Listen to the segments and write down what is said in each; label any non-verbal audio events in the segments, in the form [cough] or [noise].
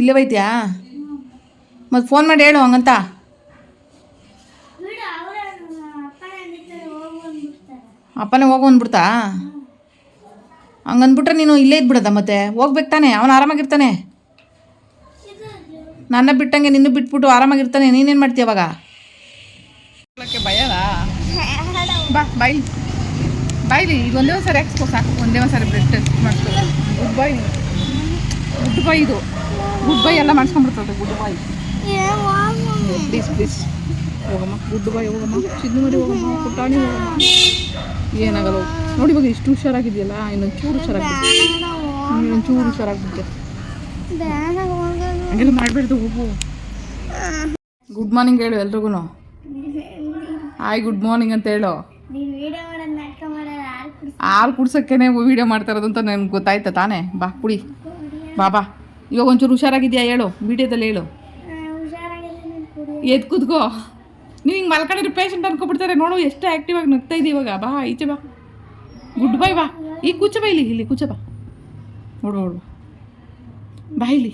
ಇಲ್ಲೇ ಬೈತ್ಯಾ? ಮತ್ತೆ ಫೋನ್ ಮಾಡಿ ಹೇಳು ಹಂಗಂತ. ಬಿಡು ಅವರ ಅಪ್ಪನ ಹೋಗು ಅಂದ್ಬಿಡ್ತಾರೆ. ಅಪ್ಪನೇ ಹೋಗು ಅಂದ್ಬಿಡ್ತಾ? ಹಂಗಂದ್ಬಿಟ್ರೆ ನೀನು ಇಲ್ಲೇ ಇದ್ಬಿಡದ ಮತ್ತೆ? ಹೋಗ್ಬೇಕು ತಾನೆ ಅವನು ಆರಾಮಾಗಿರ್ತಾನೆ. ನನ್ನ ಬಿಟ್ಟಂಗೆ ನಿನ್ನ ಬಿಟ್ಬಿಟ್ಟು ಆರಾಮಾಗಿರ್ತಾನೆ ನೀನೇನು ಮಾಡ್ತೀಯ ಅವಾಗ? ಭಯನಾ? ಬಾ ಬೈ ಬಾಯ್ಲಿ ಈಗ ಒಂದೇ ಒಂದು ಸಾರಿ ಹಾಕ್ಸ್ಕೊ ಸಾಕು. ಒಂದೇ ಒಂದು ಸಾರಿ ಬ್ಲಡ್ ಟೆಸ್ಟ್ ಮಾಡ್ಕೋ. ಗುಡ್ ಬಾಯ್ ಗುಡ್ ಬಾಯ್ ಇದು. ಗುಡ್ ಬೈ ಎಲ್ಲ ಮಾಡಿಸ್ಕೊಂಡ್ಬಿಡ್ತದೆ, ಗುಡ್ ಬೈ. ಪ್ಲೀಸ್ ಪ್ಲೀಸ್ ಹೋಗಮ್ಮ. ಗುಡ್ ಬೈ, ಹೋಗಮ್ಮ. ಚಿನ್ನು ಮರಿ ಹೋಗಮ್ಮ. ಪುಟಾಣಿ ಹೋಗಮ್ಮ. ಏನಾಗಲ್ಲ ನೋಡಿ ಇವಾಗ ಇಷ್ಟು ಹುಷಾರಾಗಿದೆಯಲ್ಲ ಇನ್ನೊಂದು ಚೂರು ಹುಷಾರಾಗಿದೆ ಇನ್ನೊಂದು ಚೂರು ಹುಷಾರಾಗ್ಬಿಟ್ಟೆ ಹಂಗೆಲ್ಲ ಮಾಡಬೇಡ್ದು, ಹೋಗು. ಗುಡ್ ಮಾರ್ನಿಂಗ್ ಹೇಳು ಎಲ್ರಿಗೂ ಹಾಯ್ ಗುಡ್ ಮಾರ್ನಿಂಗ್ ಅಂತ ಹೇಳು. ಹಾಲು ಕುಡಿಸಿ ಹಾಲು ಕುಡ್ಸೋಕ್ಕೇನೆ ವೀಡಿಯೋ ಮಾಡ್ತಾ ಇರೋದು ಅಂತ ನನಗೆ ಗೊತ್ತಾಯ್ತಾ ತಾನೇ? ಬಾ, ಕುಡಿ. ಬಾ ಬಾ. ಇವಾಗ ಒಂಚೂರು ಹುಷಾರಾಗಿದ್ಯಾ ಹೇಳು ವಿಡಿಯೋದಲ್ಲಿ ಹೇಳು. ಎದ್ ಕುದ್ಕೋ ನೀವು ಹಿಂಗೆ ಮಲ್ಕೊಂಡಿರೋ ಪೇಷಂಟ್ ಅನ್ಕೊಬಿಡ್ತಾರೆ ನೋಡು ಎಷ್ಟು ಆ್ಯಕ್ಟಿವ್ ಆಗಿ ನಗ್ತಾ ಇವಾಗ. ಬಾ ಈಚೆ ಬಾ. ಗುಡ್ ಬೈ ಬಾ. ಈಗ ಕೂಚ ಬಾ ಇಲ್ಲಿ ಇಲ್ಲಿ ಕೂಚ ಬಾ. ನೋಡು ನೋಡು. ಬಾ ಇಲ್ಲಿ.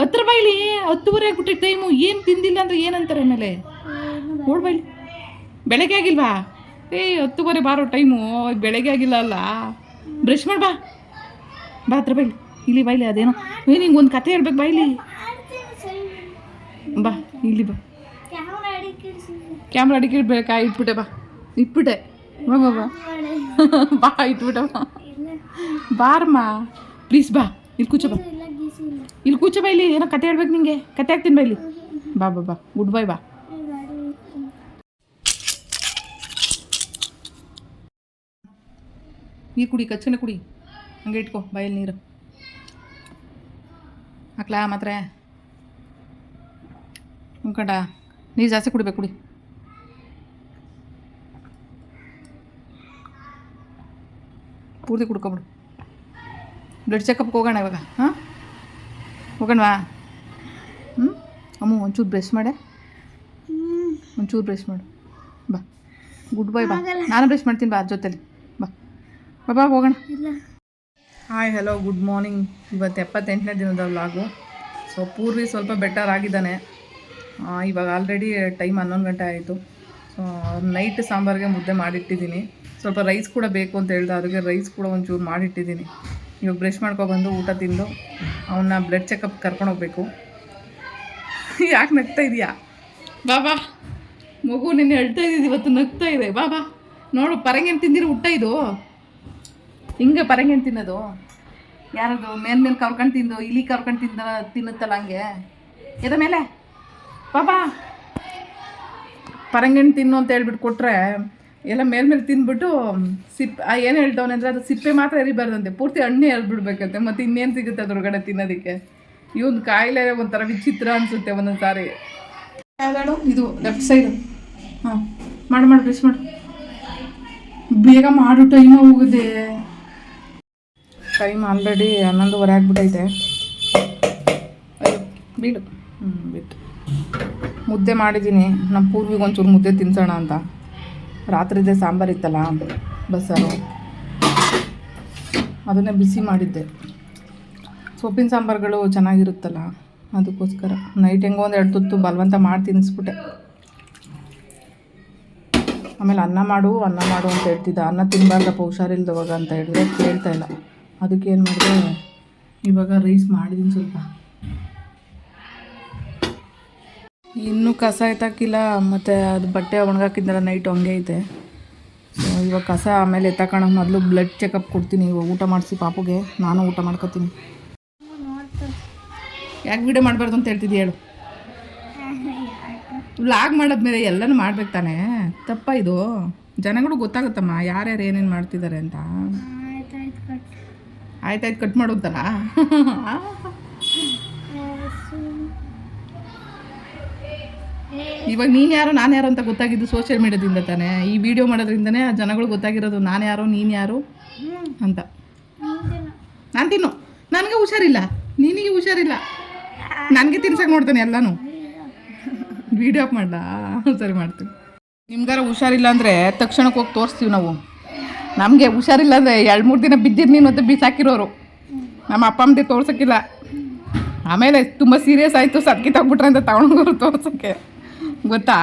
ಹತ್ರ ಬಾ ಇಲ್ಲಿ. ಹತ್ತುವರೆ ಆಗ್ಬಿಟ್ಟೆ ಟೈಮು ಏನು ತಿಂದಿಲ್ಲ ಅಂದ್ರೆ ಏನಂತಾರೆ ಆಮೇಲೆ? ನೋಡು ಬಾ ಇಲ್ಲಿ. ಬೆಳಗ್ಗೆ ಆಗಿಲ್ವಾ? ಏಯ್ ಹತ್ತುವರೆ ಬಾರೋ ಟೈಮು ಬೆಳಗ್ಗೆ ಆಗಿಲ್ಲ ಅಲ್ಲ. ಬ್ರಷ್ ಮಾಡಿ ಬಾ. ಬಾ ಹತ್ರ ಬಾ ಇಲ್ಲಿ ಬೈಲಿ ಅದೇನೋ. ಏ, ನಿಂಗೆ ಒಂದು ಕತೆ ಹೇಳ್ಬೇಕು ಬಾ ಇಲ್ಲಿ ಆಡ್ತೀನಿ ಸರಿ ಬಾ, ಇಲ್ಲಿ ಬಾ. ಕ್ಯಾಮ್ರಾ ಅಡಿಕೆ ಇಡ್ಬೇಕಾ? ಇಟ್ಬಿಟ್ಟೆ ಬಾ. ಇಟ್ಬಿಟ್ಟೆ. ಬಾ ಬಾ ಬಾ. ಬಾ, ಇಟ್ಬಿಟ್ಟೆ ಬಾ. ಬಾರಮ್ಮ ಪ್ಲೀಸ್ ಬಾ. ಇಲ್ಲಿ ಕೂಚ ಬಾ. ಇಲ್ಲ ಕೂಚ ಬೈಲಿ ಏನೋ ಕತೆ ಹೇಳ್ಬೇಕು ನಿಂಗೆ. ಕತೆ ಹಾಕ್ತೀನಿ ಬೈಲಿ ಬಾ ಬಾ ಬಾ. ಗುಡ್ ಬೈ ಬಾ. ನೀರು ಕುಡಿ ಕಚ್ಚನೆ ಕುಡಿ. ಹಂಗೆ ಇಟ್ಕೋ, ಬಾಯಲ್ಲಿ ನೀರು. ಹಾಕ್ಲಾ ಮಾತ್ರೆ. ಅನ್ಕೊಂಡ ನೀರು ಜಾಸ್ತಿ ಕುಡಿಬೇಕು ಕುಡಿ. ಪೂರ್ತಿ ಕುಡ್ಕೊಬಿಡು. ಬ್ಲಡ್ ಚೆಕಪ್ಗೆ ಹೋಗೋಣ ಇವಾಗ ಹಾಂ? ಹೋಗೋಣವಾ? ಹ್ಞೂ ಅಮ್ಮ ಒಂಚೂರು ಬ್ರಷ್ ಮಾಡೆ. ಒಂಚೂರು ಬ್ರಷ್ ಮಾಡು. ಬಾ. ಗುಡ್ ಬಾಯ್ ಬಾ. ನಾನು ಬ್ರಷ್ ಮಾಡ್ತೀನಿ ಬಾ ಅದ್ರ ಜೊತೆಲಿ. ಬಾ. ಬಾ ಬಾ ಹೋಗೋಣ. ಹಾಯ್ ಹಲೋ ಗುಡ್ ಮಾರ್ನಿಂಗ್ ಇವತ್ತು ಎಪ್ಪತ್ತೆಂಟನೇ ದಿನದ ವ್ಲಾಗು ಸೊ ಪೂರ್ವಿ ಸ್ವಲ್ಪ ಬೆಟರ್ ಆಗಿದ್ದಾನೆ. ಇವಾಗ ಆಲ್ರೆಡಿ ಟೈಮ್ ಹನ್ನೊಂದು ಗಂಟೆ ಆಯಿತು. ಸೊ ನೈಟ್ ಸಾಂಬಾರಿಗೆ ಮುದ್ದೆ ಮಾಡಿಟ್ಟಿದ್ದೀನಿ. ಸ್ವಲ್ಪ ರೈಸ್ ಕೂಡ ಬೇಕು ಅಂತ ಹೇಳ್ದೆ, ಅದಕ್ಕೆ ರೈಸ್ ಕೂಡ ಒಂಚೂರು ಮಾಡಿಟ್ಟಿದ್ದೀನಿ. ಇವಾಗ ಬ್ರಷ್ ಮಾಡ್ಕೊಬಂದು ಊಟ ತಿಂದು ಅವನ್ನ ಬ್ಲಡ್ ಚೆಕಪ್ ಕರ್ಕೊಂಡು ಹೋಗ್ಬೇಕು. ಯಾಕೆ ನಗ್ತಾ ಇದೆಯಾ? ಬಾ ಬಾ. ಮಗು ನಿನ್ನೆ ಹೇಳ್ತಾ ಇದ್ದೀವಿ ಇವತ್ತು ನಗ್ತಾ ಇದೆ. ಬಾ ಬಾ. ನೋಡು, ಪರಂಗೇನು ತಿಂದಿರೋ ಊಟ ಇದು. ಹಿಂಗೆ ಪರಂಗೇನು ತಿನ್ನೋದು? ಯಾರದು? ಮೇಲ್ ಮೇಲೆ ಕರ್ಕೊಂಡು ತಿಂದು, ಇಲಿ ಕರ್ಕೊಂಡು ತಿಂದ, ತಿನ್ನುತ್ತಲ್ಲ ಹಂಗೆ? ಎದ ಮೇಲೆ? ಬಾಬಾ ಪರಂಗಿಣ್ ತಿನ್ನು ಅಂತ ಹೇಳ್ಬಿಟ್ಟು ಕೊಟ್ರೆ, ಎಲ್ಲ ಮೇಲ್ಮೇಲೆ ತಿಂದ್ಬಿಟ್ಟು ಸಿಪ್ ಏನು ಹೇಳ್ತವನೆ ಅಂದರೆ ಅದು ಸಿಪ್ಪೆ ಮಾತ್ರ ಎರಿಬಾರ್ದಂತೆ. ಪೂರ್ತಿ ಹಣ್ಣೆ ಎರಿಬಿಡ್ಬೇಕಂತೆ ಮತ್ತು ಇನ್ನೇನು ಸಿಗುತ್ತೆ ಅದ್ರೊಳಗಡೆ ತಿನ್ನೋದಕ್ಕೆ? ಇವನ್ ಕಾಯಿಲೆ ಒಂಥರ ವಿಚಿತ್ರ ಅನಿಸುತ್ತೆ ಒಂದೊಂದು ಸಾರಿ ಯಾವ್ದಾಡು? ಇದು ಲೆಫ್ಟ್ ಸೈಡ್ ಹಾಂ. ಮಾಡು ಮಾಡು, ಬ್ರಷ್ ಮಾಡು. ಬೇಗ ಮಾಡು, ಟೈಮ್ ಹೋಗಿದೆ. ಟೈಮ್ ಆಲ್ರೆಡಿ ಹನ್ನೊಂದುವರೆ ಆಗ್ಬಿಟ್ಟೈತೆ ಅಯ್ಯೋ ಬೀಳು ಹ್ಞೂ ಬಿಟ್ಟು ಮುದ್ದೆ ಮಾಡಿದ್ದೀನಿ ನಮ್ಮ ಪೂರ್ವಿಗೆ ಒಂಚೂರು ಮುದ್ದೆ ತಿನ್ಸೋಣ ಅಂತ. ರಾತ್ರಿದೇ ಸಾಂಬಾರು ಇತ್ತಲ್ಲ, ಬಸ್ಸಾರು. ಅದನ್ನೇ ಬಿಸಿ ಮಾಡಿದ್ದೆ. ಸೊಪ್ಪಿನ ಸಾಂಬಾರುಗಳು ಚೆನ್ನಾಗಿರುತ್ತಲ್ಲ, ಅದಕ್ಕೋಸ್ಕರ. ನೈಟ್ ಹೆಂಗೋ ಒಂದು ಎರಡು ತುತ್ತು ಬಲವಂತ ಮಾಡಿ ತಿನ್ನಿಸ್ಬಿಟ್ಟೆ ಆಮೇಲೆ ಅನ್ನ ಮಾಡು ಅನ್ನ ಮಾಡು ಅಂತ ಹೇಳ್ತಿದ್ದ. ಅನ್ನ ತಿನ್ನಬಾರ್ದಪ್ಪ ಹುಷಾರಿಲ್ದವಾಗ ಅಂತ ಹೇಳಿದ್ರೆ ಕೇಳ್ತಾ ಇಲ್ಲ. ಅದಕ್ಕೆ ಏನು ಮಾಡಿದೆ, ಇವಾಗ ರೈಸ್ ಮಾಡಿದ್ದೀನಿ ಸ್ವಲ್ಪ. ಇನ್ನೂ ಕಸ ಎತ್ತಾಕಿಲ್ಲ ಮತ್ತು ಅದು ಬಟ್ಟೆ ಒಣಗಾಕಿದ್ದಲ್ಲ ನೈಟ್ ಹಂಗೆ ಐತೆ. ಸೊ ಇವಾಗ ಕಸ ಆಮೇಲೆ ಎತ್ತಾಕೋಣ, ಮೊದಲು ಬ್ಲಡ್ ಚೆಕಪ್ ಕೊಡ್ತೀನಿ, ಇವಾಗ ಊಟ ಮಾಡಿಸಿ ಪಾಪುಗೆ, ನಾನು ಊಟ ಮಾಡ್ಕೊತೀನಿ. ಯಾಕೆ ವಿಡಿಯೋ ಮಾಡಬಾರ್ದು ಅಂತ ಹೇಳ್ತಿದ್ದೆ ಹೇಳು. ವ್ಲಾಗ್ ಮಾಡಿದ್ಮೇಲೆ ಎಲ್ಲನೂ ಮಾಡ್ಬೇಕು ತಾನೇ. ತಪ್ಪ ಇದು. ಜನಗಳು ಗೊತ್ತಾಗುತ್ತಮ್ಮ, ಯಾರ್ಯಾರು ಏನೇನು ಮಾಡ್ತಿದ್ದಾರೆ ಅಂತ. ಆಯ್ತಾಯ್ತು ಕಟ್ ಮಾಡು ಅಂತಲ್ಲ [laughs] ಇವಾಗ ನೀನು ಯಾರು ನಾನು ಯಾರು ಅಂತ ಗೊತ್ತಾಗಿದ್ದು ಸೋಷಿಯಲ್ ಮೀಡಿಯಾದಿಂದ ತಾನೇ? ಈ ವಿಡಿಯೋ ಮಾಡೋದ್ರಿಂದನೇ ಆ ಜನಗಳು ಗೊತ್ತಾಗಿರೋದು ನಾನು ಯಾರು ನೀನು ಯಾರು ಅಂತ. ನಾನು. ತಿನ್ನು. ನನಗೆ ಹುಷಾರಿಲ್ಲ. ನಿನಗೆ ಹುಷಾರಿಲ್ಲ. ನನಗೆ ತಿನ್ಸಕ್ಕೆ ನೋಡ್ತಾನೆ ಎಲ್ಲನೂ. ವಿಡಿಯೋ ಆಫ್ ಮಾಡ್ಲಾ? ಸರಿ ಮಾಡ್ತೀನಿ. ನಿಮ್ಗಾರ ಹುಷಾರಿಲ್ಲ ಅಂದರೆ ತಕ್ಷಣಕ್ಕೆ ಹೋಗಿ ತೋರಿಸ್ತೀವಿ ನಾವು. ನಮಗೆ ಹುಷಾರಿಲ್ಲ ಅಂದರೆ ಎರಡು ಮೂರು ದಿನ ಬಿದ್ದಿದ್ದು ನೀನು ಅಂತ ಬಿಸಾಕಿರೋರು. ನಮ್ಮ ಅಪ್ಪ ಅಮ್ಮದೇ ತೋರ್ಸೋಕ್ಕಿಲ್ಲ ಆಮೇಲೆ ತುಂಬ ಸೀರಿಯಸ್ ಆಯಿತು ಸದ್ಕಿ ತಗ್ಬಿಟ್ರೆ ಅಂತ ತಗೊಂಡೋಗೋರು ತೋರ್ಸೋಕ್ಕೆ ಗೊತ್ತಾ?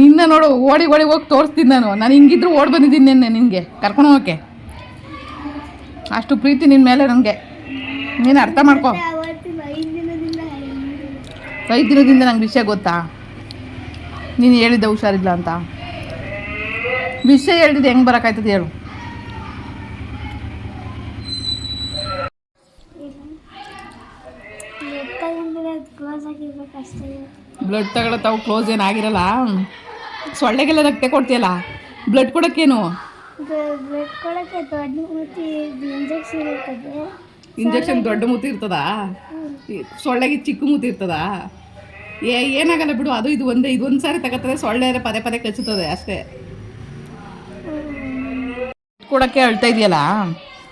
ನಿನ್ನ ನೋಡು, ಓಡಿ ಓಡಿ ಹೋಗಿ ತೋರಿಸ್ತೀನಿ ನಾನು. ನಾನು ಹಿಂಗಿದ್ರು ಓಡಿ ಬಂದಿದ್ದೀನಿ ನಿನ್ನೆ ನಿನಗೆ. ಕರ್ಕೊಂಡು ಹೋಗೋಕ್ಕೆ. ಅಷ್ಟು ಪ್ರೀತಿ ನಿನ್ನ ಮೇಲೆ ನನಗೆ. ನೀನು ಅರ್ಥ ಮಾಡ್ಕೊ. ಐದು ದಿನದಿಂದ ಐದು ಐದು ದಿನದಿಂದ ನಂಗೆ ವಿಷಯ ಗೊತ್ತಾ? ನೀನು ಹೇಳಿದ್ದೆ ಹುಷಾರಿಲ್ಲ ಅಂತ. ವಿಷಯ ಹೇಳಿದ್ದು ಹೆಂಗೆ ಬರೋಕ್ಕಾಯ್ತದೆ ಹೇಳು ಎತ್ತಾಗಿಂದ್ರೆ ಅದು ಕ್ಲೋಸ್ ಆಗಿರ್ಬೇಕು ಅಷ್ಟೇ ಬ್ಲಡ್ ತಗೊಳ್ಳೋ ತಾವು ಕ್ಲೋಸ್ ಏನಾಗಿರಲ್ಲ ಸೊಳ್ಳೆಗೆಲ್ಲ ರಕ್ತ ಕೊಡ್ತೀಯಲ್ಲ? ಬ್ಲಡ್ ಕೊಡೋಕ್ಕೇನು? ಬ್ಲಡ್ ಕೊಡೋಕ್ಕೆ ದೊಡ್ಡ ಮೂತಿ ಇಂಜೆಕ್ಷನ್ ಇರ್ತದೆ. ಇಂಜೆಕ್ಷನ್ ದೊಡ್ಡ ಮೂತಿ ಇರ್ತದಾ? ಸೊಳ್ಳೆಗೆ ಚಿಕ್ಕ ಮೂತಿ ಇರ್ತದಾ? ಏ ಏನಾಗಲ್ಲ ಬಿಡು ಅದು ಇದು ಒಂದೇ ಇದು ಒಂದು ಸಾರಿ ತಗೋತದೆ ಸೊಳ್ಳೆ ಪದೇ ಪದೇ ಕಚ್ಚುತ್ತದೆ ಅಷ್ಟೇ. ಕೊಡೋಕ್ಕೆ ಅಳ್ತಾ ಇದೆಯಲ್ಲ?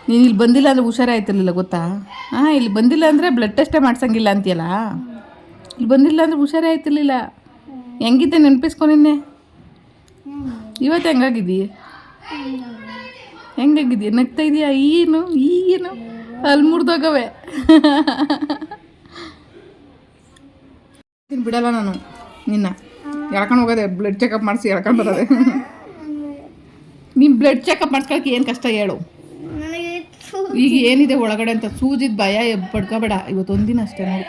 ನೀನು ಇಲ್ಲಿ ಬಂದಿಲ್ಲ ಅಂದರೆ ಹುಷಾರಾಯ್ತಿರ್ಲಿಲ್ಲ ಗೊತ್ತಾ? ಹಾಂ ಇಲ್ಲಿ ಬಂದಿಲ್ಲ ಅಂದರೆ ಬ್ಲಡ್ ಟೆಸ್ಟೇ ಮಾಡ್ಸಂಗಿಲ್ಲ ಅಂತೀಯಲ್ಲ? ಇಲ್ಲಿ ಬಂದಿಲ್ಲ ಅಂದ್ರೆ ಹುಷಾರೇ ಆಯ್ತಿರ್ಲಿಲ್ಲ. ಹೆಂಗಿದ್ದೆ ನೆನಪಿಸ್ಕೊ ನಿನ್ನೆ? ಇವತ್ತು ಹೆಂಗಾಗಿದ್ದೀ? ಹೆಂಗಾಗಿದ್ದೀಯ ನಗ್ತಾ ಇದೆಯಾ? ಏನು? ಏನು ಅಲ್ಲಿ ಮುರಿದೋಗವೆ. ಬಿಡಲ್ಲ ನಾನು ನಿನ್ನ. ಎಳ್ಕೊಂಡು ಹೋಗೋದೆ ಬ್ಲಡ್ ಚೆಕಪ್ ಮಾಡಿಸಿ ಎಳ್ಕೊಂಡು ಬರೋದೆ. ನೀನು ಬ್ಲಡ್ ಚೆಕಪ್ ಮಾಡ್ಸ್ಕೊಳಕ್ಕೆ ಏನು ಕಷ್ಟ ಹೇಳು. ಈಗ ಏನಿದೆ ಒಳಗಡೆ ಅಂತ ಸೂಜಿದ ಭಯ ಪಡ್ಕೋಬೇಡ. ಇವತ್ತು ಒಂದಿನ ಅಷ್ಟೇ ನೋಡಿ.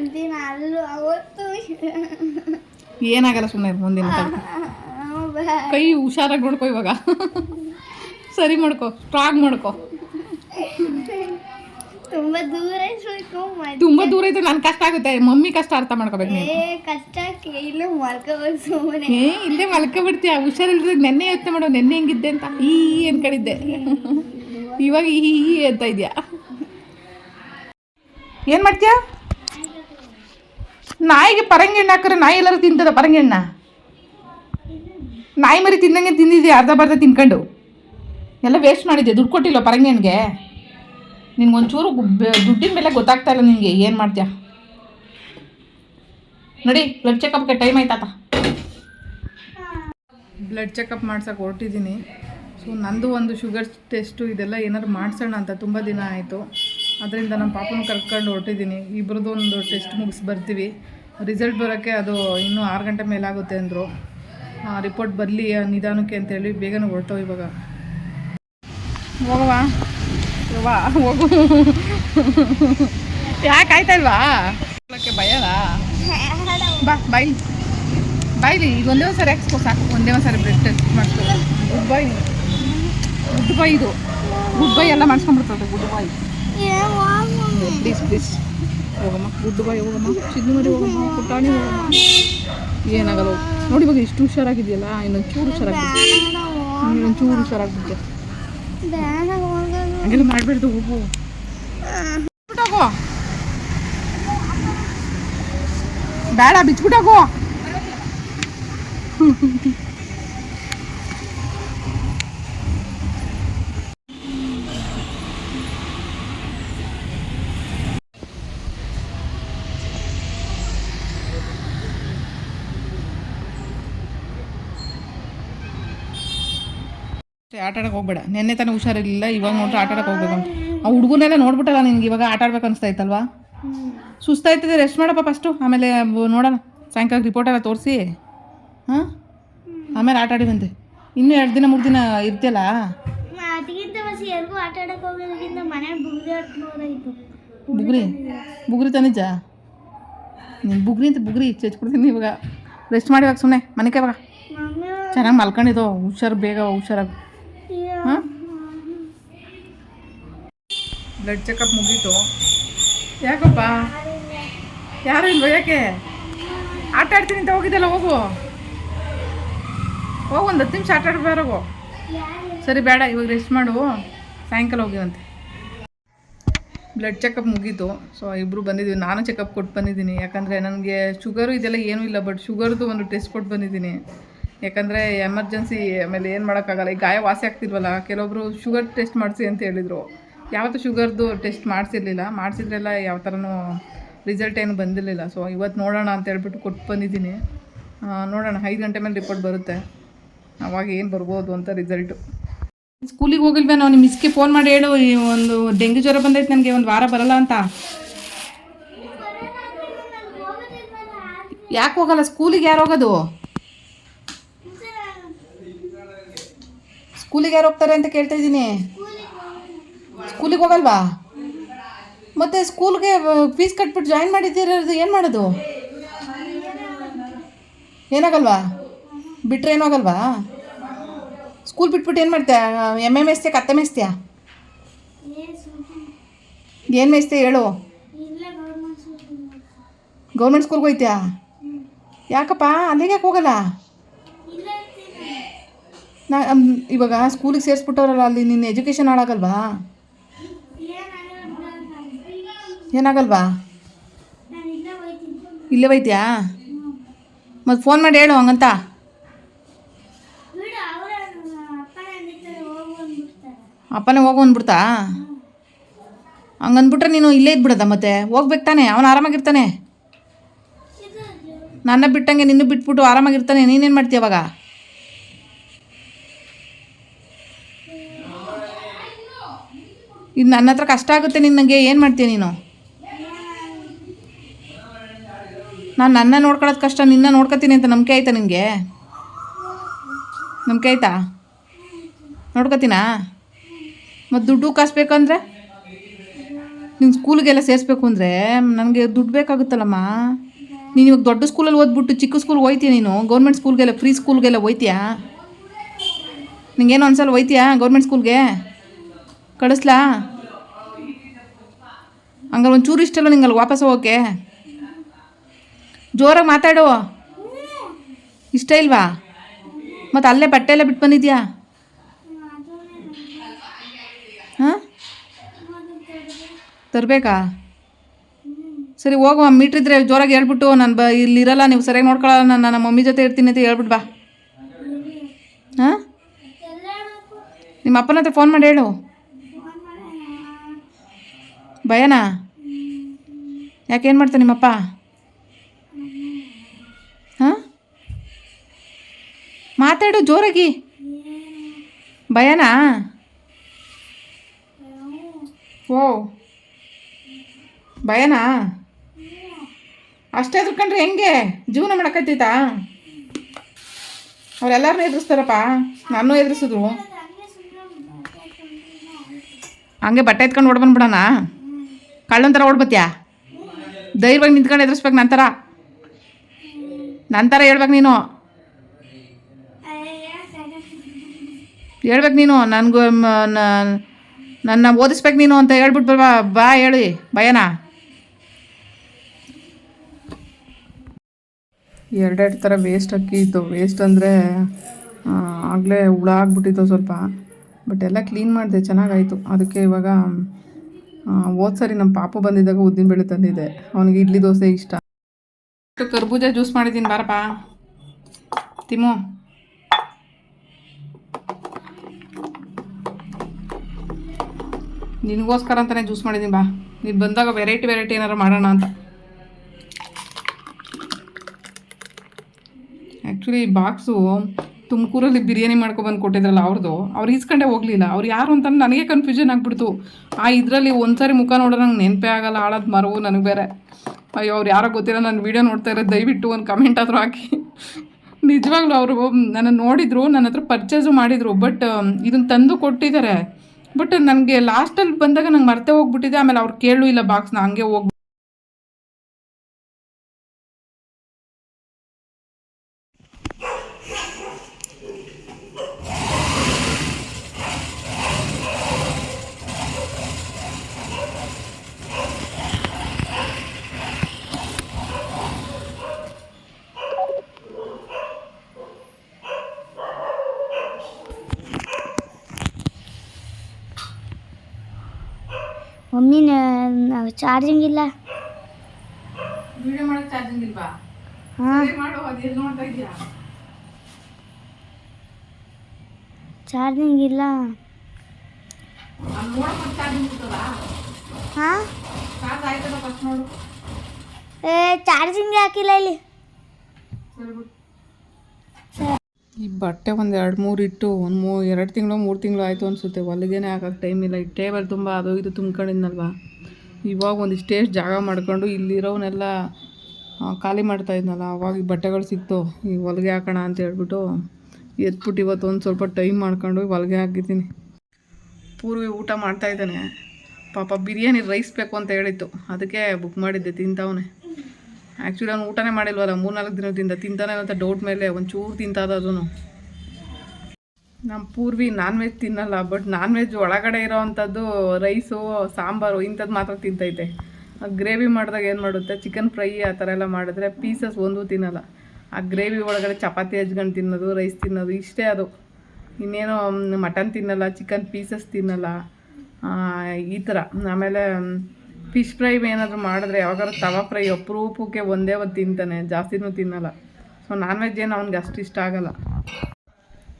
ಒಂದಿನ ಅಲ್ಲೂ ಅವತ್ತು. ಏನಾಗಲ್ಲ ಸುಮ್ಮನೆ ಒಂದಿನ ಕೈ ಹುಷಾರಾಗಿ ನೋಡ್ಕೊ ಇವಾಗ. ಸರಿ ಮಾಡ್ಕೊ ಸ್ಟ್ರಾಂಗ್ ಮಾಡ್ಕೊ. ತುಂಬಾ ದೂರ ಇದೆ ನನ್ ದೂರ ನನ್ನ ಕಷ್ಟ ಆಗುತ್ತೆ. ಮಮ್ಮಿ ಕಷ್ಟ ಅರ್ಥ ಮಾಡ್ಕೋಬೇಕು ನೀನು. ಏ ಕಷ್ಟ ಇಲ್ಲ ಮಲ್ಕೋಬೇಕು ಸುಮ್ಮನೆ ಏ ಇಲ್ಲೇ ಮಲ್ಕೊಬಿಡ್ತೀಯ ಹುಷಾರಿಲ್ದಾಗ ನೆನ್ನೆ ಯೋಚನೆ ಮಾಡೋ ನೆನ್ನೆ ಹೆಂಗಿದ್ದೆ ಅಂತ. ಈ ಅನ್ಕೊಂಡಿದ್ದೆ. ಇವಾಗ ಈ ಅಂತ ಇದೆಯಾ? ಏನು ಮಾಡ್ತೀಯ? ನಾಯಿಗೆ ಪರಂಗಿಹಣ್ಣು ಹಾಕಿದ್ರೆ ನಾಯಿ ಎಲ್ಲರೂ ತಿಂತದ ಪರಂಗಿಹಣ್ಣ ನಾಯಿ ಮರಿ ತಿಂದಂಗೆ ತಿಂದಿದ್ದೆ ಅರ್ಧ ಬರ್ಧ ತಿನ್ಕೊಂಡು? ಎಲ್ಲ ವೇಸ್ಟ್ ಮಾಡಿದ್ದೆ ದುಡ್ಡು ಕೊಟ್ಟಿಲ್ಲ ಪರಂಗೆಣ್ಣಿಗೆ ನಿನ್ಗೆ ಒಂಚೂರು ದುಡ್ಡಿನ ಮೇಲೆ ಗೊತ್ತಾಗ್ತಾ ಇಲ್ಲ ನಿನಗೆ, ಏನು ಮಾಡ್ತೀಯ? ನೋಡಿ ಬ್ಲಡ್ ಚೆಕಪ್ಗೆ ಟೈಮ್ ಆಯ್ತಾತ ಬ್ಲಡ್ ಚೆಕಪ್ ಮಾಡ್ಸೋಕೆ ಹೊರಟಿದ್ದೀನಿ ಸೊ ನಂದು ಒಂದು ಶುಗರ್ ಟೆಸ್ಟು ಇದೆಲ್ಲ ಏನಾದ್ರು ಮಾಡಿಸೋಣ ಅಂತ ತುಂಬ ದಿನ ಆಯಿತು. ಅದರಿಂದ ನಮ್ಮ ಪಾಪನ ಕರ್ಕೊಂಡು ಹೊರಟಿದ್ದೀನಿ. ಇಬ್ಬರದ್ದು ಒಂದು ಟೆಸ್ಟ್ ಮುಗಿಸಿ ಬರ್ತೀವಿ. ರಿಸಲ್ಟ್ ಬರೋಕ್ಕೆ ಅದು ಇನ್ನೂ ಆರು ಗಂಟೆ ಮೇಲಾಗುತ್ತೆ ಅಂದರು. ರಿಪೋರ್ಟ್ ಬರಲಿ ನಿಧಾನಕ್ಕೆ ಅಂತೇಳಿ ಬೇಗನೆ ಹೊರಟೋ ಇವಾಗ. ಹೋಗವಾ? ವಾ ಹೋಗು. ಯಾಕೆ ಆಯ್ತಾ ಇಲ್ವಾ? ಭಯನಾ? ಬಾ ಬಾಯ್ಲಿ ಈಗ ಒಂದೇ ಒಂದು ಸಾರಿ ಹಾಕ್ಸ್ಕೊ, ಸಾಕು. ಒಂದೇ ಒಂದು ಸಾರಿ ಬ್ಲಡ್ ಟೆಸ್ಟ್ ಮಾಡ್ತೀವಿ ಗುಡ್ ಬೈ ಗುಡ್ ಬೈ ಇದು. ಗುಡ್ ಬಾಯ್ ಎಲ್ಲ ಮಾಡಿಸ್ಕೊಂಡ್ಬಿಡ್ತದೆ ಗುಡ್ ಬಾಯ್ ಪ್ಲೀಸ್ ಪ್ಲೀಸ್ ಹೋಗಮ್ಮ. ಗುಡ್ ಬಾಯ್ ಹೋಗಮ್ಮ. ಚಿನ್ನು ಮರಿ ಹೋಗಮ್ಮ. ಪುಟಾಣಿ ಹೋಗಮ್ಮ. ಏನಾಗಲ್ಲ. ನೋಡಿ ಇವಾಗ ಇಷ್ಟು ಹುಷಾರಾಗಿದೆಯಲ್ಲ ಇನ್ನೊಂದು ಚೂರು ಹುಷಾರಾಗಿದೆ ಇನ್ನೊಂದು ಚೂರು ಹುಷಾರಾಗ್ಬಿಟ್ಟೆ ಹಂಗೆಲ್ಲ ಮಾಡಬೇಡ್ದು ಹೋಗು. ಬಿಟ್ಟಾಗೋ ಬೇಡ ಬಿಚ್ಬಿಟ್ಟಾಗೋ ಆಟ ಆಡಕ್ಕೆ ಹೋಗ್ಬೇಡ. ನೆನ್ನೆ ತಾನೇ ಹುಷಾರಿರಲಿಲ್ಲ ಇವಾಗ ನೋಡ್ರೆ ಆಟ ಆಡಕ್ಕೆ ಹೋಗ್ಬೇಕು ಅಂತ. ಆ ಹುಡುಗನೆಲ್ಲ ನೋಡ್ಬಿಟ್ಟಲ್ಲ ನಿನ್ಗೆ ಇವಾಗ ಆಟ ಆಡ್ಬೇಕು ಅನಿಸ್ತಾ ಇತ್ತಲ್ವಾ ಸುಸ್ತಾಯ್ತದೆ ರೆಸ್ಟ್ ಮಾಡಪ್ಪ ಫಸ್ಟು ಆಮೇಲೆ ನೋಡೋಣ. ಸಾಯಂಕಾಲ ರಿಪೋರ್ಟ್ ಎಲ್ಲ ತೋರಿಸಿ. ಹಾಂ? ಆಮೇಲೆ ಆಟ ಬಂದೆ ಇನ್ನೂ ಎರಡು ದಿನ ಮೂರು ದಿನ ಇರ್ತಿಯಲ್ಲ? ಬುಗ್ರಿ ಬುಗ್ರಿ? ಬುಗ್ರಿ ತಾನಿಜ ನೀನು ಬುಗ್ರಿ ಅಂತ ಬುಗ್ರಿ ಚಚ್ಕೊಡ್ತೀನಿ ಇವಾಗ. ರೆಸ್ಟ್ ಮಾಡಿ ಇವಾಗ ಸುಮ್ಮನೆ ಮನೆಗೆ ಇವಾಗ ಚೆನ್ನಾಗಿ ಮಲ್ಕೊಂಡಿದ್ದೋ ಹುಷಾರು ಬೇಗ ಹುಷಾರಾಗಿ ಹಾಂ? ಬ್ಲಡ್ ಚೆಕಪ್ ಮುಗೀತು. ಯಾಕಪ್ಪ? ಯಾರು ಇಲ್ವ ಯಾಕೆ? ಆಟ ಆಡ್ತೀನಿ ಅಂತ ಹೋಗಿದ್ದಲ್ಲ, ಹೋಗು. ಹೋಗು, ಒಂದು ಹತ್ತು ನಿಮಿಷ ಆಟ ಆಡ್ಬಾರೋಗು ಸರಿ, ಬೇಡ, ಇವಾಗ ರೆಸ್ಟ್ ಮಾಡು. ಸಾಯಂಕಾಲ ಹೋಗಿವಂತೆ. ಬ್ಲಡ್ ಚೆಕಪ್ ಮುಗೀತು. ಸೊ ಇಬ್ಬರು ಬಂದಿದ್ದೀವಿ ನಾನು ಚೆಕಪ್ ಕೊಟ್ಟು ಬಂದಿದ್ದೀನಿ. ಯಾಕಂದರೆ, ನನಗೆ ಶುಗರು ಇದೆಲ್ಲ ಏನೂ ಇಲ್ಲ ಬಟ್ ಶುಗರ್ದು ಒಂದು ಟೆಸ್ಟ್ ಕೊಟ್ಟು ಬಂದಿದ್ದೀನಿ. ಯಾಕಂದರೆ ಎಮರ್ಜೆನ್ಸಿ, ಆಮೇಲೆ ಏನು ಮಾಡೋಕ್ಕಾಗಲ್ಲ. ಈ ಗಾಯ ವಾಸಿ ಆಗ್ತಿಲ್ವಲ್ಲ ಕೆಲವೊಬ್ಬರು ಶುಗರ್ ಟೆಸ್ಟ್ ಮಾಡಿಸಿ ಅಂತ ಹೇಳಿದರು. ಯಾವತ್ತೂ ಶುಗರ್ದು ಟೆಸ್ಟ್ ಮಾಡಿಸಿರ್ಲಿಲ್ಲ. ಮಾಡಿಸಿದ್ರೆಲ್ಲ ಯಾವ ಥರನೂ ರಿಸಲ್ಟ್ ಏನು ಬಂದಿರಲಿಲ್ಲ. ಸೊ ಇವತ್ತು ನೋಡೋಣ ಅಂತ ಹೇಳ್ಬಿಟ್ಟು ಕೊಟ್ಟು ಬಂದಿದ್ದೀನಿ. ನೋಡೋಣ. ಐದು ಗಂಟೆ ಮೇಲೆ ರಿಪೋರ್ಟ್ ಬರುತ್ತೆ. ಅವಾಗ ಏನು ಬರ್ಬೋದು ಅಂತ ರಿಸಲ್ಟು ಸ್ಕೂಲಿಗೆ ಹೋಗಿಲ್ವೇ ನಾವು? ನಿಮ್ಮ ಮಿಸ್ಗೆ ಫೋನ್ ಮಾಡಿ ಹೇಳು. ಒಂದು ಡೆಂಗ್ಯೂ ಜ್ವರ ಬಂದೈತೆ, ನನಗೆ ಒಂದು ವಾರ ಬರಲ್ಲ ಅಂತ. ಯಾಕೆ ಹೋಗಲ್ಲ? ಸ್ಕೂಲಿಗೆ ಯಾರು ಹೋಗೋದು? ಸ್ಕೂಲಿಗೆ ಯಾರು ಹೋಗ್ತಾರೆ ಅಂತ ಕೇಳ್ತಾ ಇದ್ದೀನಿ. ಸ್ಕೂಲಿಗೆ ಹೋಗಲ್ವಾ? ಮತ್ತೆ ಸ್ಕೂಲ್ಗೆ ಫೀಸ್ ಕಟ್ಬಿಟ್ಟು ಜಾಯಿನ್ ಮಾಡಿದ್ದೀರೋದು ಏನು ಮಾಡೋದು? ಏನಾಗಲ್ವಾ? ಬಿಟ್ರೆ ಏನಾಗಲ್ವಾ ಸ್ಕೂಲ್ ಬಿಟ್ಬಿಟ್ಟು ಏನು ಮಾಡ್ತೀಯ? ಎಂ ಎ ಮೇಸ್ತೀಯ ಕತ್ತೆ ಮೇಸ್ತೀಯ ಏನು ಮೇಸ್ತೀಯ ಹೇಳು. ಗೌರ್ಮೆಂಟ್ ಸ್ಕೂಲ್ಗೆ ಹೋಯ್ತೀಯಾ ಯಾಕಪ್ಪ, ಅಲ್ಲಿಗೆ ಯಾಕೆ ಹೋಗಲ್ಲ? ನಾ ಇವಾಗ ಸ್ಕೂಲಿಗೆ ಸೇರಿಸ್ಬಿಟ್ಟವ್ರಲ್ಲ, ಅಲ್ಲಿ ನಿನ್ನ ಎಜುಕೇಷನ್ ಹಾಳಾಗಲ್ವಾ? ಏನಾಗಲ್ವಾ? ಇಲ್ಲೇ ಹೋಯ್ತೀಯಾ? ಮತ್ತು ಫೋನ್ ಮಾಡಿ ಹೇಳು ಹಂಗಂತ. ಅಪ್ಪನೇ ಹೋಗು ಅಂದ್ಬಿಡ್ತಾ? ಹಂಗಂದ್ಬಿಟ್ರೆ ನೀನು ಇಲ್ಲೇ ಇದ್ಬಿಡದ ಮತ್ತೆ? ಹೋಗ್ಬೇಕು ತಾನೆ, ಅವನು ಆರಾಮಾಗಿರ್ತಾನೆ. ನನ್ನ ಬಿಟ್ಟಂಗೆ ನಿನ್ನ ಬಿಟ್ಬಿಟ್ಟು ಆರಾಮಾಗಿರ್ತಾನೆ, ನೀನೇನು ಮಾಡ್ತೀಯ ಅವಾಗ ಇದು ನನ್ನ ಹತ್ರ ಕಷ್ಟ ಆಗುತ್ತೆ ನಿನಗೆ ಏನು ಮಾಡ್ತೀಯ ನೀನು? ನಾನು ನನ್ನ ನೋಡ್ಕೊಳ್ಳೋದು ಕಷ್ಟ, ನಿನ್ನ ನೋಡ್ಕೊತೀನಿ ಅಂತ ನಂಬಿಕೆ ಆಯ್ತಾ ನಿನಗೆ? ನಂಬಿಕೆ ಆಯ್ತಾ? ನೋಡ್ಕೊತೀನಾ? ಮತ್ತು ದುಡ್ಡು ಕಾಸ್ಬೇಕು ಅಂದರೆ? ನಿನ್ನ ಸ್ಕೂಲ್ಗೆಲ್ಲ ಸೇರಿಸ್ಬೇಕು ಅಂದರೆ ನನಗೆ ದುಡ್ಡು ಬೇಕಾಗುತ್ತಲ್ಲಮ್ಮ? ನೀನು ಇವಾಗ ದೊಡ್ಡ ಸ್ಕೂಲಲ್ಲಿ ಓದ್ಬಿಟ್ಟು ಚಿಕ್ಕ ಸ್ಕೂಲ್ಗೆ ಹೋಯ್ತೀಯ ನೀನು? Government ಸ್ಕೂಲ್ಗೆಲ್ಲ free ಸ್ಕೂಲ್ಗೆಲ್ಲ ಹೋಯ್ತೀಯಾ? ನಿಂಗೇನು ಒಂದ್ಸಲ ಹೋಯ್ತೀಯಾ ಗೌರ್ಮೆಂಟ್ ಸ್ಕೂಲ್ಗೆ? ಕಳಿಸ್ಲಾ? ಹಂಗಾರೆ ಒಂಚೂರು ಇಷ್ಟಲ್ಲ ನಿಂಗಲ್ಲಿ ವಾಪಸ್ ಹೋಗೋಕ್ಕೆ ಜೋರಾಗಿ ಮಾತಾಡು. ಇಷ್ಟ ಇಲ್ವಾ? ಮತ್ತು ಅಲ್ಲೇ ಬಟ್ಟೆ ಎಲ್ಲ ಬಿಟ್ಟು ಬಂದಿದ್ಯಾ? ಹಾಂ? ತರಬೇಕಾ? ಸರಿ ಹೋಗುವ ಮೀಟ್ರ್ ಇದ್ರೆ ಜೋರಾಗಿ ಹೇಳ್ಬಿಟ್ಟು ನಾನು ಬ ಇಲ್ಲಿರಲ್ಲ ನೀವು ಸರಿಯಾಗಿ ನೋಡ್ಕೊಳ್ಳಲ್ಲ ನಾನು ನನ್ನ ಮಮ್ಮಿ ಜೊತೆ ಇರ್ತೀನಿ ಅಂತ ಹೇಳ್ಬಿಟ್ಟು ಬಾ. ಹಾಂ? ನಿಮ್ಮ ಅಪ್ಪನ ಹತ್ರ ಫೋನ್ ಮಾಡಿ ಹೇಳು. ಭಯನಾ? ಯಾಕೇನು ಮಾಡ್ತಾನೆ ನಿಮ್ಮಪ್ಪ? ಹಾಂ? ಮಾತಾಡು ಜೋರಾಗಿ. ಭಯನಾ? ಓ, ಭಯನಾ? ಅಷ್ಟೇ ಎದುರ್ಕೊಂಡ್ರೆ ಹೆಂಗೆ? ಜೀವನ ಮಾಡಕತ್ತೈತಾ ಅವರೆಲ್ಲರನ್ನೂ ಎದುರಿಸ್ತಾರಪ್ಪ. ನಾನು ಎದುರಿಸಿದ್ರು. ಹಂಗೆ ಬಟ್ಟೆ ಎತ್ಕೊಂಡು ಓಡ್ ಬಂದ್ಬಿಡೋಣ ಕಳ್ಳನ ಥರ ಓಡ್ಬತ್ಯಾ? ಧೈರ್ಯವಾಗಿ ನಿಂತ್ಕೊಂಡು ಎದುರಿಸ್ಬೇಕು ನಂತರ. ನಂತರ ಹೇಳ್ಬೇಕು ನೀನು. ಹೇಳ್ಬೇಕು ನೀನು. ನನಗೂ ನನ್ನ ಓದಿಸ್ಬೇಕು ನೀನು ಅಂತ ಹೇಳ್ಬಿಟ್ಟು ಬಾ ಬಾ ಹೇಳಿ. ಭಯನಾ? ಎರಡೆರಡು ಥರ ವೇಸ್ಟ್ ಅಕ್ಕಿ ಇತ್ತು. ವೇಸ್ಟ್ ಅಂದರೆ ಆಗಲೇ ಹುಳ ಆಗ್ಬಿಟ್ಟಿತ್ತು ಸ್ವಲ್ಪ. ಬಟ್ ಎಲ್ಲ ಕ್ಲೀನ್ ಮಾಡಿದೆ. ಚೆನ್ನಾಗಾಯಿತು. ಅದಕ್ಕೆ ಇವಾಗ ಹೋದ ಸರಿ ನಮ್ಮ ಪಾಪು ಬಂದಿದ್ದಾಗ ಉದ್ದಿನಬೇಳೆ ತಂದಿದೆ ಅವನಿಗೆ ಇಡ್ಲಿ ದೋಸೆ ಇಷ್ಟ. ಕರ್ಬೂಜ ಜ್ಯೂಸ್ ಮಾಡಿದ್ದೀನಿ, ಬಾರಪ್ಪ. ತಿಮ್ಮು ನಿನಗೋಸ್ಕರ ಅಂತಲೇ ಜ್ಯೂಸ್ ಮಾಡಿದ್ದೀನಿ, ಬಾ. ನೀನು ಬಂದಾಗ ವೆರೈಟಿ ವೆರೈಟಿ ಏನಾರು ಮಾಡೋಣ ಅಂತ. ಆ್ಯಕ್ಚುಲಿ ಬಾಕ್ಸು ತುಮಕೂರಲ್ಲಿ ಬಿರಿಯಾನಿ ಮಾಡ್ಕೊಬಂದು ಕೊಟ್ಟಿದ್ರಲ್ಲ ಅವ್ರದ್ದು ಅವ್ರು ಈಸ್ಕೊಂಡೆ ಹೋಗಲಿಲ್ಲ. ಅವ್ರು ಯಾರು ಅಂತ ನನಗೆ ಕನ್ಫ್ಯೂಷನ್ ಆಗ್ಬಿಡ್ತು. ಆ ಇದರಲ್ಲಿ ಒಂದ್ಸರಿ ಮುಖ ನೋಡೋ ನಂಗೆ ನೆನಪೇ ಆಗಲ್ಲ ಆಳದ ಮರವು ನನಗೆ ಬೇರೆ. ಅಯ್ಯೋ, ಅವ್ರು ಯಾರೋ ಗೊತ್ತಿಲ್ಲ, ನಾನು ವೀಡಿಯೋ ನೋಡ್ತಾ ಇರೋ ದಯವಿಟ್ಟು ಒಂದು ಕಮೆಂಟ್ ಆದರೂ ಹಾಕಿ. ನಿಜವಾಗ್ಲೂ ಅವರು ನನ್ನ ನೋಡಿದ್ರು ನನ್ನ ಹತ್ರ ಪರ್ಚೇಸು ಮಾಡಿದರು ಬಟ್ ಇದನ್ನು ತಂದು ಕೊಟ್ಟಿದ್ದಾರೆ ಬಟ್ ನನಗೆ ಲಾಸ್ಟಲ್ಲಿ ಬಂದಾಗ ನಂಗೆ ಮರ್ತೆ ಹೋಗ್ಬಿಟ್ಟಿದೆ, ಆಮೇಲೆ ಅವ್ರು ಕೇಳೂ ಇಲ್ಲ ಬಾಕ್ಸ್ನ ಹಂಗೆ ಹೋಗಿ ಮಮ್ಮಿ ಚಾರ್ಜಿಂಗ್ ಇಲ್ಲ. ವಿಡಿಯೋ ಮಾಡೋಕ್ಕೆ ಚಾರ್ಜಿಂಗ್ ಇಲ್ವಾ? ಹಾಂ. ಮಾಡು ಅದು ಎಲ್ಲಿ ನೋಡ್ತಾ ಇದೆಯಾ ಚಾರ್ಜಿಂಗ್ ಇಲ್ಲ. ಹಾಂ? ಏ ಚಾರ್ಜಿಂಗ್ ಹಾಕಿಲ್ಲ ಇಲ್ಲಿ ಈ ಬಟ್ಟೆ ಒಂದು ಎರಡು ಮೂರು ಇಟ್ಟು ಒಂದು ಮೂ ಎರಡು ತಿಂಗಳು ಮೂರು ತಿಂಗಳು ಆಯಿತು ಅನಿಸುತ್ತೆ. ಹೊಲಿಗೆನೇ ಹಾಕೋಕ್ಕೆ ಟೈಮ್ ಇಲ್ಲ. ಈ ಟೇಬಲ್ ತುಂಬ ಅದು ಇದು ತುಂಬ್ಕೊಂಡಿದ್ನಲ್ವ? ಇವಾಗ ಒಂದು ಸ್ಟೇಜ್ ಜಾಗ ಮಾಡ್ಕೊಂಡು ಇಲ್ಲಿರೋವನ್ನೆಲ್ಲ ಖಾಲಿ ಮಾಡ್ತಾ ಇದ್ನಲ್ಲ, ಅವಾಗ ಬಟ್ಟೆಗಳು ಸಿಕ್ತು. ಈ ಹೊಲಿಗೆ ಹಾಕೋಣ ಅಂತ ಹೇಳ್ಬಿಟ್ಟು ಎತ್ಬಿಟ್ಟು ಇವತ್ತು ಒಂದು ಸ್ವಲ್ಪ ಟೈಮ್ ಮಾಡ್ಕೊಂಡು ಹೊಲಿಗೆ ಹಾಕಿದ್ದೀನಿ. ಪೂರ್ವಿ ಊಟ ಮಾಡ್ತಾ ಇದ್ದಾನೆ. ಪಾಪ ಬಿರಿಯಾನಿ ರೈಸ್ ಬೇಕು ಅಂತ ಹೇಳಿತ್ತು. ಅದಕ್ಕೆ ಬುಕ್ ಮಾಡಿದ್ದೆ, ತಿಂತಾವನೆ. ಆ್ಯಕ್ಚುಲಿ ಅವ್ನು ಊಟನೇ ಮಾಡಿಲ್ವಲ್ಲ, ಮೂರ್ನಾಲ್ಕು ದಿನದಿಂದ ತಿಂತಾನೆ ಅಂತ ಡೌಟ್ ಮೇಲೆ ಒಂಚೂರು ತಿಂತಾದ ಅದನ್ನು ನಮ್ಮ ಪೂರ್ವಿ ನಾನ್ ವೆಜ್ ತಿನ್ನಲ್ಲ ಬಟ್ ನಾನ್ ವೆಜ್ ಒಳಗಡೆ ಇರೋ ಅಂಥದ್ದು ರೈಸು ಸಾಂಬಾರು ಇಂಥದ್ದು ಮಾತ್ರ ತಿಂತೈತೆ. ಗ್ರೇವಿ ಮಾಡಿದಾಗ ಏನು ಮಾಡುತ್ತೆ? ಚಿಕನ್ ಫ್ರೈ ಆ ಥರ ಎಲ್ಲ ಮಾಡಿದ್ರೆ ಪೀಸಸ್ ಒಂದೂ ತಿನ್ನಲ್ಲ. ಆ ಗ್ರೇವಿ ಒಳಗಡೆ ಚಪಾತಿ ಹಚ್ಕೊಂಡು ತಿನ್ನೋದು ರೈಸ್ ತಿನ್ನೋದು, ಇಷ್ಟೇ ಅದು. ಇನ್ನೇನು ಮಟನ್ ತಿನ್ನಲ್ಲ ಚಿಕನ್ ಪೀಸಸ್ ತಿನ್ನಲ್ಲ. ಈ ಥರ ಆಮೇಲೆ ಫಿಶ್ ಫ್ರೈ ಏನಾದರೂ ಮಾಡಿದ್ರೆ ಯಾವಾಗಾದ್ರೂ ತವಾ ಫ್ರೈ ಅಪ್ರೂಪಕ್ಕೆ ಒಂದೇ ಒಂದು ತಿಂತಾನೆ, ಜಾಸ್ತಿನೂ ತಿನ್ನಲ್ಲ. ಸೊ ನಾನ್ ವೆಜ್ ಏನು ಅವ್ನಿಗೆ ಅಷ್ಟು ಇಷ್ಟ ಆಗಲ್ಲ.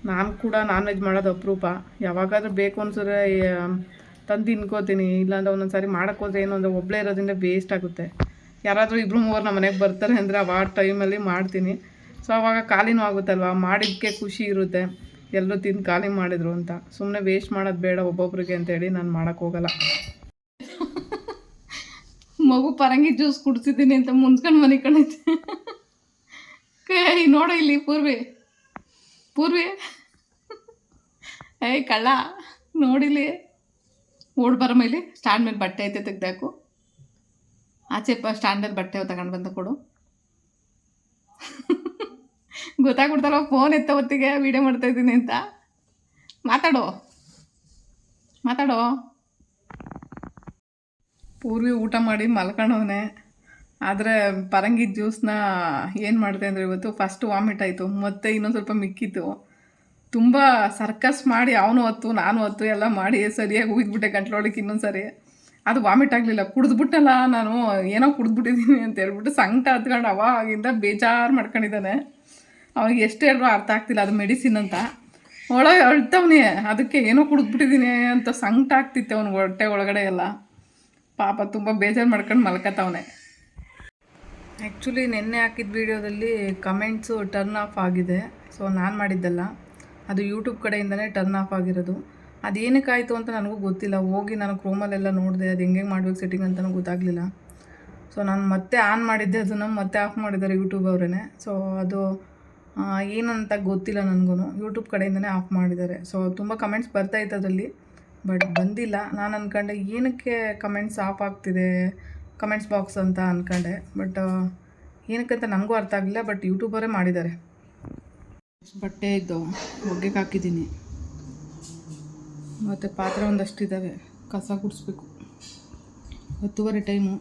ನಾನು ಕೂಡ ನಾನ್ ವೆಜ್ ಮಾಡೋದು ಅಪರೂಪ. ಯಾವಾಗಾದ್ರೂ ಬೇಕು ಅನ್ಸಿದ್ರೆ ತಂದು ತಿನ್ಕೋತೀನಿ. ಇಲ್ಲಾಂದ್ರೆ ಒಂದೊಂದು ಸಾರಿ ಮಾಡೋಕ್ಕೆ ಹೋದ್ರೆ ಏನು ಅಂದರೆ ಒಬ್ಬಳೇ ಇರೋದ್ರಿಂದ ವೇಸ್ಟ್ ಆಗುತ್ತೆ. ಯಾರಾದರೂ ಇಬ್ಬರು ಮೂವರು ನಮ್ಮ ಮನೆಗೆ ಬರ್ತಾರೆ ಅಂದರೆ ಅವಾಗ ಟೈಮಲ್ಲಿ ಮಾಡ್ತೀನಿ. ಸೊ ಅವಾಗ ಖಾಲಿನೂ ಆಗುತ್ತಲ್ವ? ಮಾಡಿದ್ದಕ್ಕೆ ಖುಷಿ ಇರುತ್ತೆ. ಎಲ್ಲರೂ ತಿಂದು ಖಾಲಿ ಮಾಡಿದ್ರು ಅಂತ. ಸುಮ್ಮನೆ ವೇಸ್ಟ್ ಮಾಡೋದು ಬೇಡ ಒಬ್ಬೊಬ್ರಿಗೆ ಅಂತೇಳಿ ನಾನು ಮಾಡೋಕ್ಕೋಗಲ್ಲ ಮಗು ಪರಂಗಿ ಜ್ಯೂಸ್ ಕುಡಿಸಿದ್ದೀನಿ ಅಂತ ಮುನ್ಸ್ಕೊಂಡು ಮನೆ ಕಣೈತೆ ನೋಡ ಇಲ್ಲಿ ಪೂರ್ವಿ. ಪೂರ್ವಿ? ಏಯ್, ಕಳ್ಳ ನೋಡಿಲಿ ಓಡ್ ಬರ ಮೇಲೆ ಸ್ಟ್ಯಾಂಡ್ ಮೇಲೆ ಬಟ್ಟೆ ಐತೆ ತೆಗ್ದಾಕು. ಆಚೆ ಸ್ಟ್ಯಾಂಡಲ್ಲಿ ಬಟ್ಟೆ ತಗೊಂಡು ಬಂದು ಕೊಡು. ಗೊತ್ತಾಗ್ಬಿಡ್ತಲ್ಲ ಫೋನ್ ಎತ್ತ ಹೊತ್ತಿಗೆ ವೀಡಿಯೋ ಮಾಡ್ತಾ ಇದ್ದೀನಿ ಅಂತ. ಮಾತಾಡೋ? ಮಾತಾಡೋ? ಪೂರ್ವಿ ಊಟ ಮಾಡಿ ಮಲ್ಕೊಂಡವನೆ ಆದರೆ ಪರಂಗಿ ಜ್ಯೂಸ್ನ ಏನು ಮಾಡಿದೆ ಅಂದರೆ ಇವತ್ತು ಫಸ್ಟ್ ವಾಮಿಟ್ ಆಯಿತು, ಮತ್ತೆ ಇನ್ನೊಂದು ಸ್ವಲ್ಪ ಮಿಕ್ಕಿತ್ತು. ತುಂಬ ಸರ್ಕಸ್ ಮಾಡಿ ಅವನು ಹೊತ್ತು, ನಾನು ಹೊತ್ತು ಎಲ್ಲ ಮಾಡಿ ಸರಿಯಾಗಿ ಹೋಗಿದ್ಬಿಟ್ಟೆ ಗಂಟ್ಲೊಳಕ್ಕೆ ಇನ್ನೊಂದು ಸರಿ ಅದು ವಾಮಿಟ್ ಆಗಲಿಲ್ಲ, ಕುಡಿದ್ಬಿಟ್ಟಲ್ಲ ನಾನು ಏನೋ ಕುಡಿದ್ಬಿಟ್ಟಿದ್ದೀನಿ ಅಂತ ಹೇಳ್ಬಿಟ್ಟು ಸಂಕಟ ಹತ್ಕೊಂಡು ಅವಾಗಿಂದ ಬೇಜಾರು ಮಾಡ್ಕೊಂಡಿದ್ದಾನೆ. ಅವನಿಗೆ ಎಷ್ಟು ಹೇಳಿದ್ರು ಅರ್ಥ ಆಗ್ತಿಲ್ಲ, ಅದು ಮೆಡಿಸಿನ್ ಅಂತ. ಒಳಗೆ ಅಳ್ತವನೇ, ಅದಕ್ಕೆ ಏನೋ ಕುಡಿದ್ಬಿಟ್ಟಿದ್ದೀನಿ ಅಂತ ಸಂಕಟ ಆಗ್ತಿತ್ತು ಅವ್ನಿಗೆ ಹೊಟ್ಟೆ ಒಳಗಡೆ ಎಲ್ಲ. ಪಾಪ ತುಂಬ ಬೇಜಾರು ಮಾಡ್ಕೊಂಡು ಮಲ್ಕತ್ತವನೆ. ಆ್ಯಕ್ಚುಲಿ ನಿನ್ನೆ ಹಾಕಿದ ವಿಡಿಯೋದಲ್ಲಿ ಕಮೆಂಟ್ಸು ಟರ್ನ್ ಆಫ್ ಆಗಿದೆ. ಸೊ ನಾನು ಮಾಡಿದ್ದಲ್ಲ. ಅದು ಯೂಟ್ಯೂಬ್ ಕಡೆಯಿಂದನೇ ಟರ್ನ್ ಆಫ್ ಆಗಿರೋದು. ಅದೇನಕ್ಕಾಯಿತು ಅಂತ ನನಗೂ ಗೊತ್ತಿಲ್ಲ. ಹೋಗಿ ನಾನು ಕ್ರೋಮಲ್ಲೆಲ್ಲ ನೋಡಿದೆ, ಅದು ಹೆಂಗೆ ಮಾಡಬೇಕು ಸೆಟ್ಟಿಂಗ್ ಅಂತಲೂ ಗೊತ್ತಾಗಲಿಲ್ಲ. ಸೊ ನಾನು ಮತ್ತೆ ಆನ್ ಮಾಡಿದ್ದೆ ಅದನ್ನು, ಮತ್ತೆ ಆಫ್ ಮಾಡಿದ್ದಾರೆ ಯೂಟ್ಯೂಬ್ ಅವರೇ ಸೊ ಅದು ಏನಂತ ಗೊತ್ತಿಲ್ಲ ನನಗೂ ಯೂಟ್ಯೂಬ್ ಕಡೆಯಿಂದನೇ ಆಫ್ ಮಾಡಿದ್ದಾರೆ. ಸೊ ತುಂಬ ಕಮೆಂಟ್ಸ್ ಬರ್ತಾ ಇತ್ತು ಅದರಲ್ಲಿ. ಬಟ್ ಬಂದಿಲ್ಲ. ನಾನು ಅಂದ್ಕೊಂಡೆ ಏನಕ್ಕೆ ಕಮೆಂಟ್ಸ್ ಆಫ್ ಆಗ್ತಿದೆ? ಕಮೆಂಟ್ಸ್ ಬಾಕ್ಸ್ ಅಂತ ಅಂದ್ಕೊಂಡೆ ಬಟ್ ಏನಕ್ಕಂತ ನನಗೂ ಅರ್ಥ ಆಗಲಿಲ್ಲ ಬಟ್ ಯೂಟ್ಯೂಬರೇ ಮಾಡಿದ್ದಾರೆ. ಬಟ್ಟೆ ಇದ್ದು ಒಗ್ಗೆಗೆ ಹಾಕಿದ್ದೀನಿ. ಮತ್ತು ಪಾತ್ರೆ ಒಂದಷ್ಟಿದ್ದಾವೆ ಕಸ ಗುಡಿಸ್ಬೇಕು. ಹತ್ತುವರೆ ಟೈಮು